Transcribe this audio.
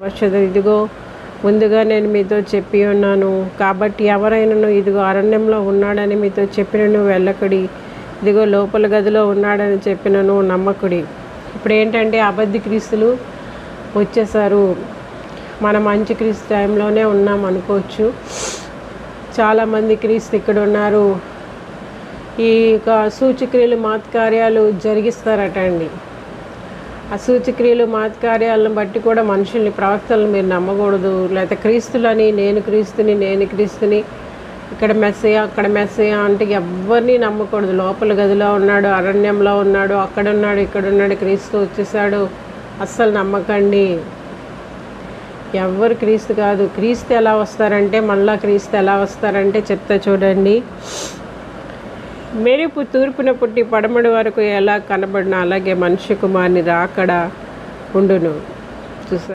వర్షద ఇదిగో ముందుగా నేను మీతో చెప్పి ఉన్నాను. కాబట్టి ఎవరైనాను ఇదిగో అరణ్యంలో ఉన్నాడని మీతో చెప్పినను వెళ్ళకుడి. ఇదిగో లోపల గదిలో ఉన్నాడని చెప్పినను నమ్మకుడి. ఇప్పుడు ఏంటంటే అబద్ధ క్రీస్తులు వచ్చేసారు. మన మంచి క్రీస్తు టైంలోనే ఉన్నాం అనుకోవచ్చు. చాలామంది క్రీస్తు ఇక్కడ ఉన్నారు. ఈ యొక్క సూచక్రియలు మాత్కార్యాలు జరిగిస్తారట అండి ఆ సూచక్రియలు మాత్కార్యాలను బట్టి కూడా మనుషుల్ని ప్రవక్తలను మీరు నమ్మకూడదు. లేకపోతే క్రీస్తులని నేను క్రీస్తుని నేను క్రీస్తుని ఇక్కడ మెస్సయ అక్కడ మెస్సయ అంటే ఎవరిని నమ్మకూడదు. లోపల గదిలో ఉన్నాడు అరణ్యంలో ఉన్నాడు అక్కడ ఉన్నాడు ఇక్కడ ఉన్నాడు క్రీస్తు వచ్చేసాడు. అస్సలు నమ్మకండి. ఎవ్వరు క్రీస్తు కాదు. క్రీస్తు ఎలా వస్తారంటే మళ్ళా క్రీస్తు ఎలా వస్తారంటే చెప్తా చూడండి. మెరుపు తూర్పున పుట్టి పడమడి వరకు ఎలా కనబడినా అలాగే మనిషి కుమార్ని రాకడా ఉండును. చూసా